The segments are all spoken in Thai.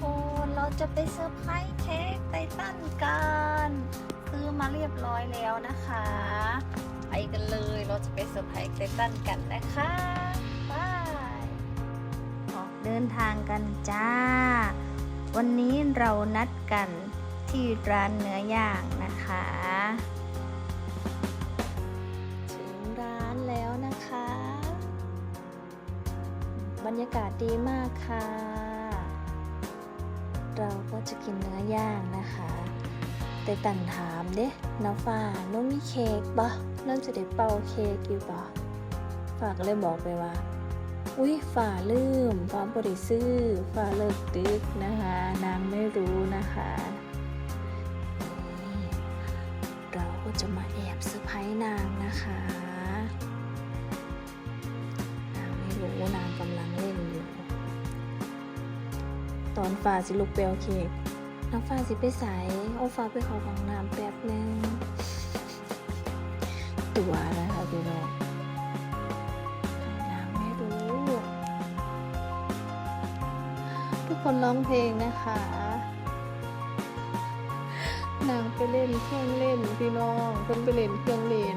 คนเราจะไปเซอร์ไพรส์เค้กไททันกันซื้อมาเรียบร้อยแล้วนะคะ ไปกันเลยเราจะไปเซอร์ไพรส์ไททันกันนะคะบายออกเดินทางกันจ้า วันนี้เรานัดกันที่ร้านเนื้อย่างนะคะ ถึงร้านแล้วนะคะ บรรยากาศดีมากค่ะ เราก็จะกินเนื้อย่างนะคะแต่ตันถามเด้น้าฟ้าน้องมีเค้กปะน้องจะได้เป่าเค้กอยู่ปะฝาก็เลยบอกไปว่า อุ้ยฝ่าลืมฟ้าบริซื้อฝ่าเลิกดึกนะคะ นางไม่รู้นะคะเราก็จะมาแอบเซอร์ไพรส์นางนะคะ นางไม่รู้นางกำลังเล่นอยู่ ตอนฟ้าสิลุกเปลเค้กน้องฟ้าสิไปใส่เอาฟ้าไปขอฟังน้ำแป๊บนึงตัวนะคะพี่น้องนางไม่รู้ทุกคนร้องเพลงนะคะนางไปเล่นเครื่องเล่นพี่น้องเพิ่นไปเล่นเครื่องเล่น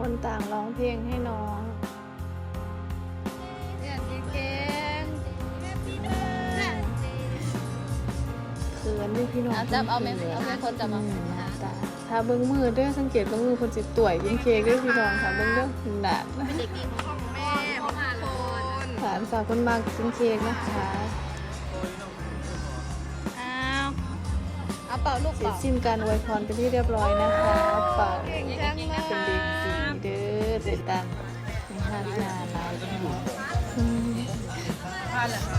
คนต่างร้องเพลงให้น้องเรียนดีเก่งเขินด้วยพี่น้องเอาจับเอาไหมขินเอาไหมคนจับเอาอืมหน้าตาถ้าเบิ้งมือเด้วยสังเกตเบิ้งมือคนจิตต่วยกินเค้กด้วยพี่น้องค่ะเบิ้งเด้อหนักเป็นเด็กดีของพ่อของแม่พ่อมาคนฐานสาวคนมากกินเค้กนะคะอ้าวเอาเป่าลูกเสร็จเป่าสิ้นการอวยพรเป็นที่เรียบร้อยนะคะเป่า อเสร็จตั